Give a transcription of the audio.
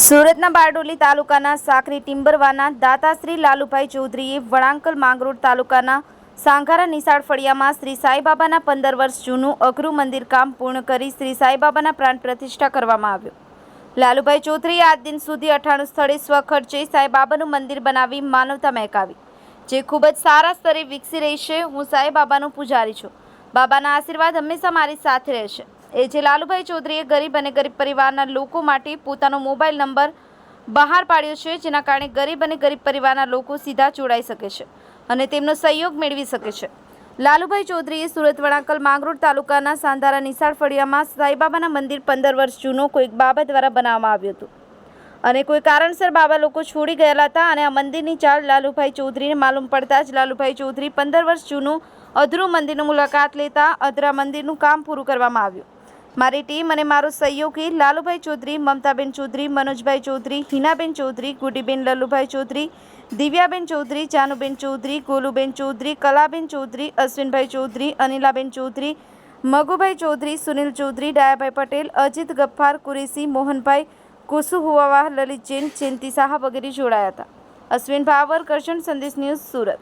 સુરતના બારડોલી તાલુકાના સાકરી ટિમ્બરવાના દાતાશ્રી લાલુભાઈ ચૌધરીએ વળાંકલ માંગરોળ તાલુકાના સાંઘારા નિશાળ ફળિયામાં શ્રી સાંઈબાબાના પંદર વર્ષ જૂનું અઘરું મંદિર કામ પૂર્ણ કરી શ્રી સાંઈબાબાના પ્રાણ પ્રતિષ્ઠા કરવામાં આવ્યો. લાલુભાઈ ચૌધરીએ આજ દિન સુધી અઠાણું સ્થળે સ્વખર્ચે સાંઈબાબાનું મંદિર બનાવી માનવતા મહેકાવી, જે ખૂબ જ સારા સ્તરે વિકસી રહી છે. હું સાંઈબાબાનો પૂજારી છું. બાબાના આશીર્વાદ હંમેશા મારી સાથે રહેશે. એ જે લાલુભાઈ ચૌધરીએ ગરીબ અને ગરીબ પરિવારના લોકો માટે પોતાનો મોબાઈલ નંબર બહાર પાડ્યો છે, જેના કારણે ગરીબ અને ગરીબ પરિવારના લોકો સીધા જોડાઈ શકે છે અને તેમનો સહયોગ મેળવી શકે છે. લાલુભાઈ ચૌધરીએ સુરત વણાકલ માંગરોળ તાલુકાના સાંધારા નિશાળ ફળિયામાં સાંઈબાબાના મંદિર પંદર વર્ષ જૂનો કોઈક બાબા દ્વારા બનાવવામાં આવ્યું હતું. અને કોઈ કારણસર બાબા લોકો છોડી ગયેલા હતા અને આ મંદિરની ચાલ લાલુભાઈ ચૌધરીને માલુમ પડતા જ લાલુભાઈ ચૌધરી પંદર વર્ષ જૂનું અધરું મંદિરનું મુલાકાત લેતા અધરા મંદિરનું કામ પૂરું કરવામાં આવ્યું. મારી ટીમ અને મારો સહયોગી લાલુભાઈ ચૌધરી, મમતાબેન ચૌધરી, મનોજભાઈ ચૌધરી, હિનાબેન ચૌધરી, ગુડીબેન લલ્લુભાઈ ચૌધરી, દિવ્યાબેન ચૌધરી, જાનુબેન ચૌધરી, ગોલુબેન ચૌધરી, કલાબેન ચૌધરી, અશ્વિનભાઈ ચૌધરી, અનિલાબેન ચૌધરી, મગુભાઈ ચૌધરી, સુનિલ ચૌધરી, ડાયાભાઈ પટેલ, અજીત ગફ્ફાર, કુરેશી, મોહનભાઈ, કુસુ હુવાવાહ લલિત જૈન ચેન્તી સાહા વગેરે જોડાયા હતા. અશ્વિન ભાવર, કરશન સંદેશ ન્યૂઝ સુરત.